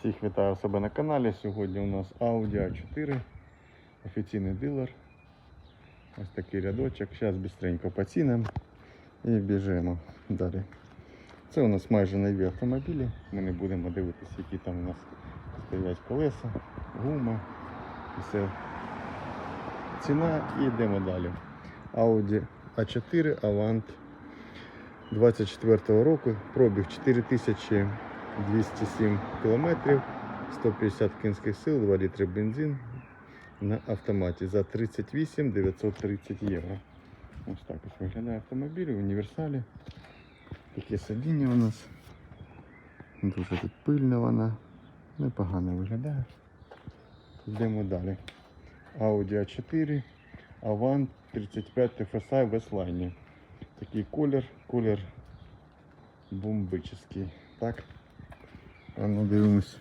Всіх вітаю себе на каналі. Сьогодні у нас Audi A4, офіційний дилер. Ось такий рядочок. Зараз швидко по цінам і біжимо далі. Це у нас майже нові автомобілі. Ми не будемо дивитися, які там у нас стоять колеса, гума і все. Ціна і йдемо далі. Audi A4 Avant 24 року, пробіг 4207 км, 150 кінських сил, 2 літри бензин на автоматі за 38 930 євро. Ось так ось виглядає автомобіль в універсалі. Таке сидіння у нас. Дуже тут пильна вона. Непогано виглядає. Йдемо далі. Audi A4, Avant 35 TFSI в S-Line. Такий колір, колір бомбический. Так. Ну дивимось.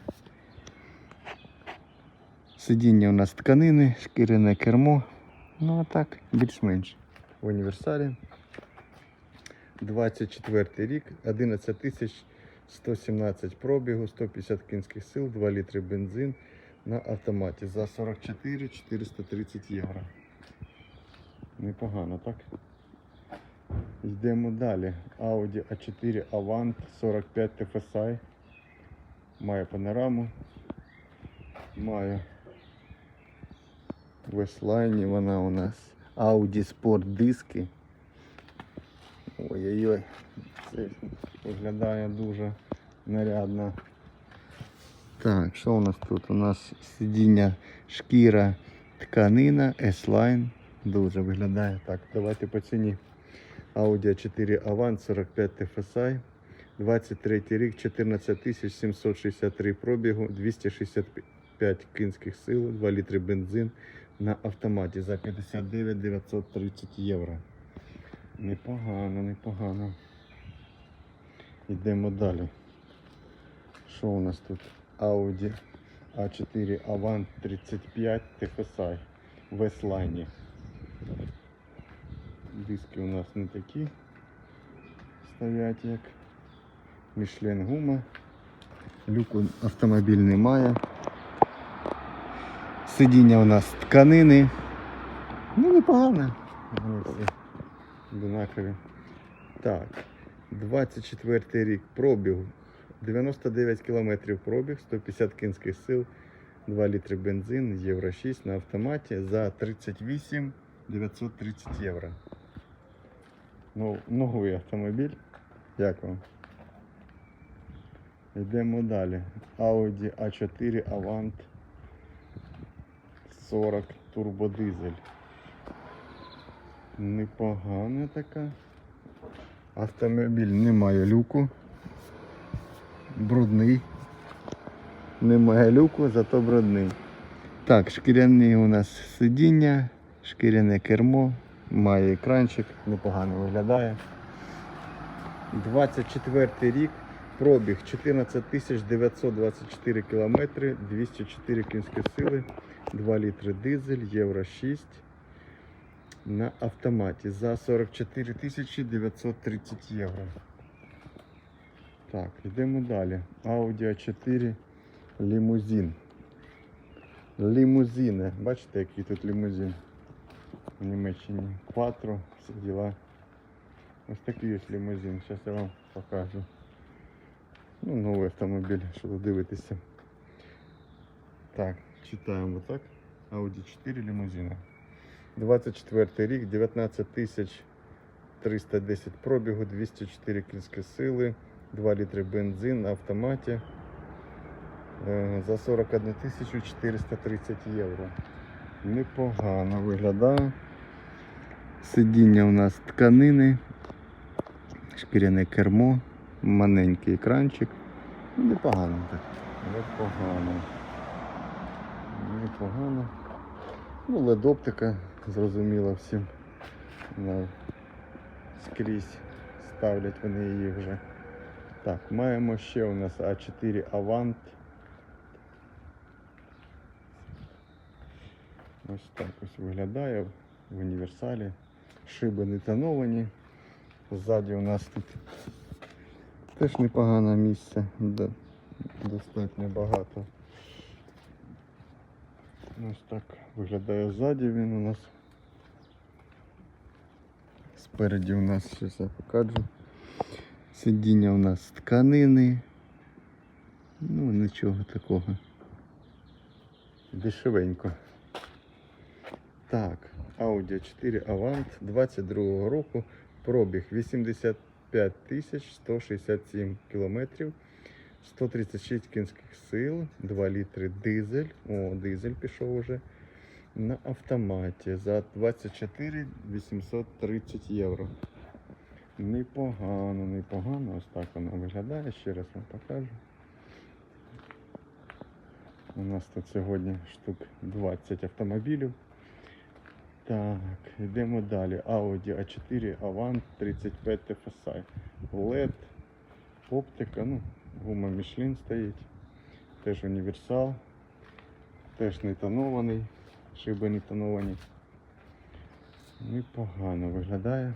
Сидіння у нас тканини, шкіряне кермо. Ну а так, більш-менш. В універсалі. 24 рік, 11 тисяч 117 пробігу, 150 кінських сил, 2 літри бензин на автоматі за 44 430 євро. Непогано, так? Йдемо далі. Audi A4 Avant 45 TFSI. Має панораму. Має в S-Line вона у нас. Audi Sport диски. Ой-ой-ой. Це виглядає дуже нарядно. Так, що у нас тут? У нас сидіння шкіра, тканина, S-Line. Дуже виглядає. Так, давайте по ціні. Audi 4 Avant 45 TFSI. 23 рік, 14 763 пробігу, 265 кінських сил, 2 літри бензин на автоматі за 59 930 євро. Непогано, непогано. Йдемо далі. Що у нас тут? Audi A4 Avant 35 TFSI в S-Line. Диски у нас не такі стоять як Мішлен гума. Люку автомобіль не має. Сидіння у нас тканини. Ну непогано. Вони всі одинакові. Так. 24 рік пробіг. 99 км пробіг, 150 кінських сил, 2 літри бензин, євро 6 на автоматі за 38 930 євро. Ну, новий автомобіль. Дякую. Йдемо далі. Audi A4 Avant 40 турбодизель. Непогана така. Автомобіль не має люку. Брудний. Немає люку, зато брудний. Так, шкіряні у нас сидіння, шкіряне кермо, має екранчик, непогано виглядає. 24 рік, пробіг 14 924 кілометри, 204 кінські сили, 2 літри дизель, євро 6 на автоматі за 44 930 євро. Так, йдемо далі. Audi A4 лімузин. Лімузини. Бачите, який тут лімузин в Німеччині. Quattro, всі діла. Ось такий ось лімузин. Зараз я вам покажу. Ну, новий автомобіль, щоб ви дивитеся. Так, читаємо отак. Audi 4 лімузина. 24 рік, 19 тисяч 310 пробігу, 204 кінські сили, 2 літри бензин на автоматі е, за 41 тисячу 430 євро. Непогано виглядає. Сидіння у нас тканини, шкіряне кермо, маленький екранчик. Непогано так. Непогано. Непогано. Ну, ледоптика, зрозуміло всім. Скрізь ставлять вони її вже. Так, маємо ще у нас А4 Avant. Ось так ось виглядає в універсалі. Шиби не тоновані. Ззаді у нас тут Теж непогане місце, де достатньо багато. Ось так виглядає ззаді він у нас. Спереді у нас щось я покажу. Сидіння у нас тканини. Ну нічого такого. Дешевенько. Так, Audi 4 Avant 22 року, пробіг 80. 5167 кілометрів, 136 кінських сил, 2 літри дизель. О, дизель пішов уже. На автоматі за 24 830 євро. Непогано, непогано. Ось так воно виглядає, ще раз вам покажу. У нас тут сьогодні штук 20 автомобілів. Так, йдемо далі. Audi A4 Avant 35 TFSI. LED, оптика, ну, гума Michelin стоїть. Теж універсал. Теж не тонований. Шиби не тоновані. Непогано виглядає.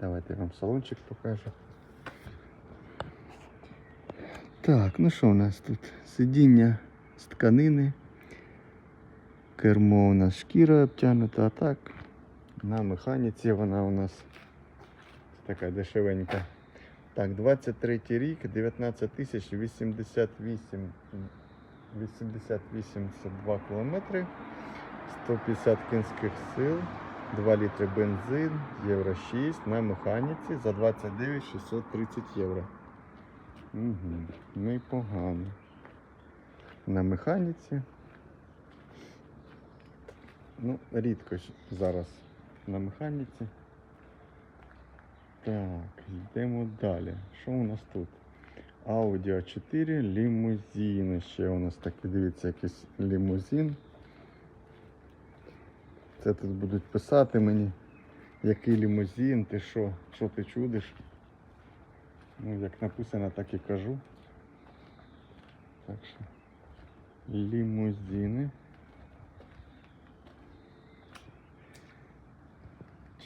Давайте я вам салончик покажу. Так, ну що у нас тут? Сидіння з тканини. Кермо у нас шкіра обтягнута, а так на механіці вона у нас така дешевенька. Так, 23 рік, 19 тисяч 88, 88,2 кілометри, 150 кінських сил, 2 літри бензин, євро 6 на механіці за 29 630 євро. Угу, непогано. На механіці. Ну, рідко зараз на механіці. Так, йдемо далі. Що у нас тут? Audi A4 лімузин. Ще у нас такий, дивіться, якийсь лімузин. Це тут будуть писати мені, який лімузин, ти що, що ти чудиш? Ну, як написано, так і кажу. Так що лімузини.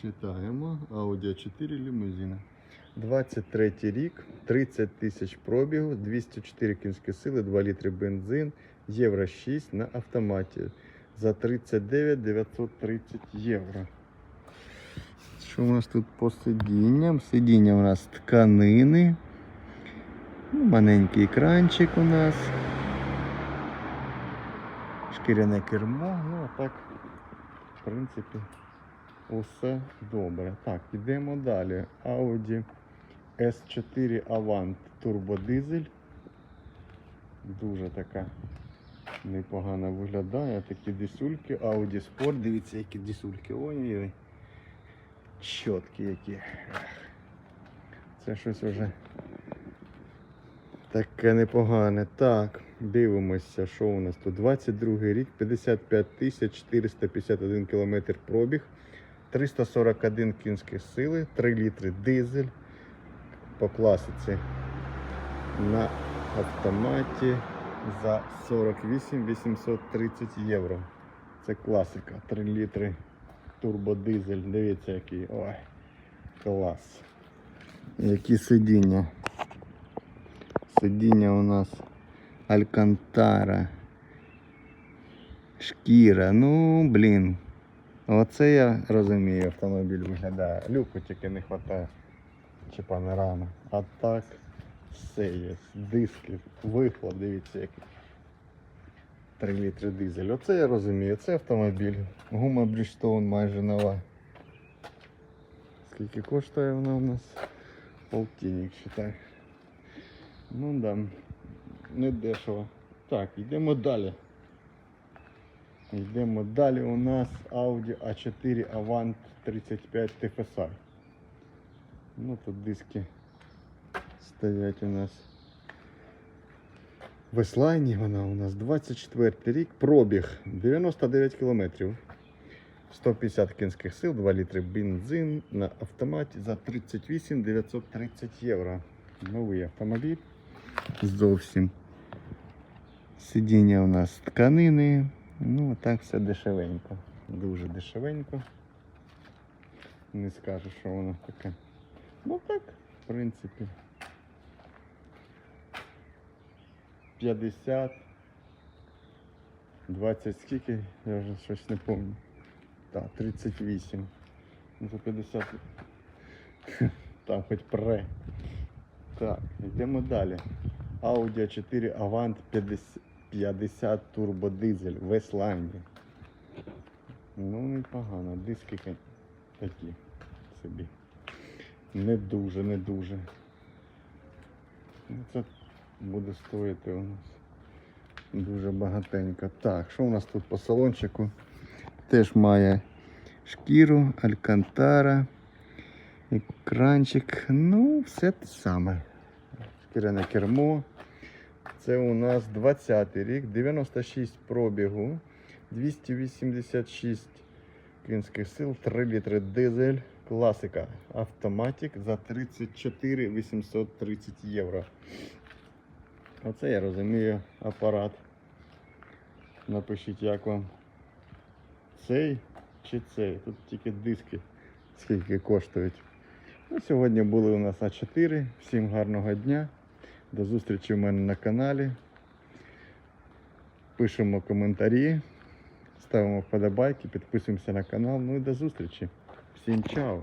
Читаємо. Audi 4 лімузина. 23 рік, 30 тисяч пробігу, 204 кінські сили, 2 літри бензин, євро 6 на автоматі. За 39 930 євро. Що у нас тут по сидінням? Сидіння у нас тканини. Ну, маленький екранчик у нас. Шкіряне кермо. Ну, а так, в принципі, усе добре. Так, йдемо далі. Audi S4 Avant турбодизель. Дуже така непогано виглядає. Такі дисульки. Audi Sport. Дивіться, які дисульки. Ой-ой-ой. Чіткі які. Це щось вже таке непогане. Так, дивимося, що у нас тут. 22 рік, 55 тисяч 451 кілометр пробіг. 341 кінські сили, 3 літри дизель по класиці на автоматі за 48 830 євро. Це класика. 3 літри турбодизель. Дивіться який. Ой, клас. Які сидіння. Сидіння у нас Алькантара. Шкіра. Ну, блін. Оце я розумію, автомобіль виглядає. Люку тільки не вистачає. Чи панорама. А так все є. Диски, вихлоп, дивіться який. 3 літри дизель. Оце я розумію, це автомобіль. Гума Bridgestone майже нова. Скільки коштує вона у нас? Полтинник, считай. Ну да, не дешево. Так, йдемо далі. Йдемо далі. У нас Audi A4 Avant 35 TFSI. Ну тут диски стоять у нас. В Еслайні вона у нас 24 рік, пробіг 99 кілометрів. 150 кінських сил, 2 літри бензин на автоматі за 38 930 євро. Новий автомобіль. Зовсім. Сидіння у нас з тканини. Ну, так все дешевенько. Дуже дешевенько. Не скажу, що воно таке. Ну так, в принципі. 50. 20 скільки? Я вже щось не пам'ятаю. Так, 38. Ну, За 50. Там хоч пре. Так, йдемо далі. Audi 4 Avant 50, 50 Turbo Diesel в Есландії. Ну, непогано. Диски такі собі. Не дуже, не дуже. Ну, Це буде стоїти у нас дуже багатенько. Так, що у нас тут по салончику? Теж має шкіру, алькантара, екранчик. Ну, все те саме. Шкіряне кермо. Це у нас 20 рік, 96 пробігу, 286 кінських сил, 3 літри дизель, класика. Автоматик за 34 830 євро. Оце я розумію апарат. Напишіть, як вам цей чи цей. Тут тільки диски скільки коштують. Ну, сьогодні були у нас А4. Всім гарного дня. До зустрічі в мене на каналі. Пишемо коментарі, ставимо вподобайки, підписуємося на канал. Ну і до зустрічі. Всім чао!